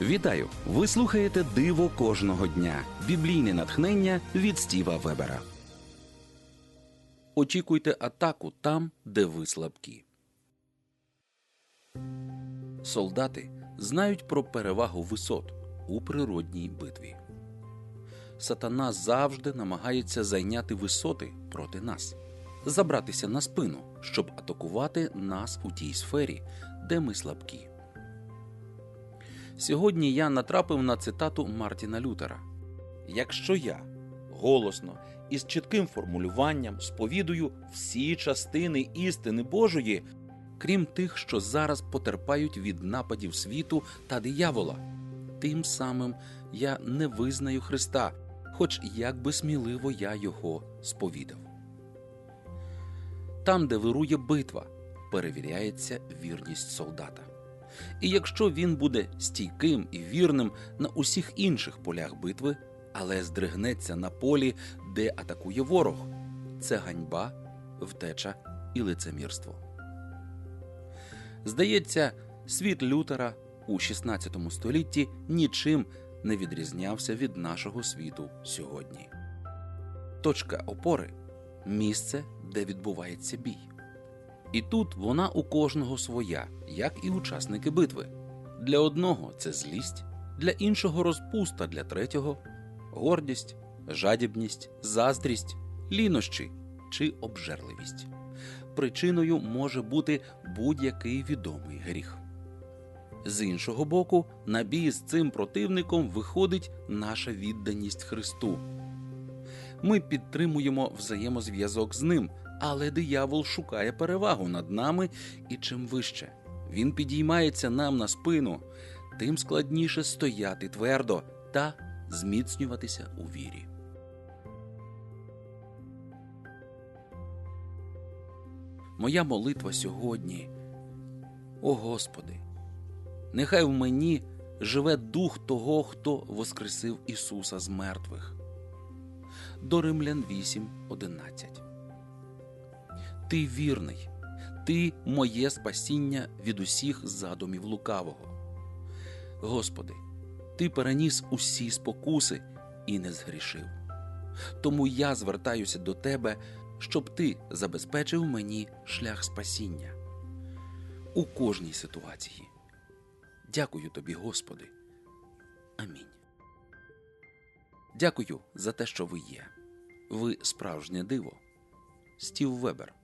Вітаю! Ви слухаєте Диво кожного дня. Біблійне натхнення від Стіва Вебера. Очікуйте атаку там, де ви слабкі. Солдати знають про перевагу висот у природній битві. Сатана завжди намагається зайняти висоти проти нас, забратися на спину, щоб атакувати нас у тій сфері, де ми слабкі. Сьогодні я натрапив на цитату Мартіна Лютера: Якщо я голосно і з чітким формулюванням сповідую всі частини істини Божої, крім тих, що зараз потерпають від нападів світу та диявола, тим самим я не визнаю Христа, хоч як би сміливо я його сповідав. Там, де вирує битва, перевіряється вірність солдата. І якщо він буде стійким і вірним на усіх інших полях битви, але здригнеться на полі, де атакує ворог, це ганьба, втеча і лицемірство. Здається, світ Лютера у 16 столітті нічим не відрізнявся від нашого світу сьогодні. Точка опори місце, де відбувається бій. І тут вона у кожного своя, як і учасники битви. Для одного це злість, для іншого розпуста, для третього гордість, жадібність, заздрість, лінощі чи обжерливість. Причиною може бути будь-який відомий гріх. З іншого боку, на бій з цим противником виходить наша відданість Христу. Ми підтримуємо взаємозв'язок з ним, але диявол шукає перевагу над нами, і чим вище він підіймається нам на спину, тим складніше стояти твердо та зміцнюватися у вірі. Моя молитва сьогодні. О Господи, нехай в мені живе дух того, хто воскресив Ісуса з мертвих. До Римлян 8.11 Ти вірний, Ти моє спасіння від усіх задумів лукавого. Господи, Ти переніс усі спокуси і не згрішив. Тому я звертаюся до Тебе, щоб Ти забезпечив мені шлях спасіння у кожній ситуації. Дякую тобі, Господи. Амінь. Дякую за те, що ви є. Ви справжнє диво. Стів Вебер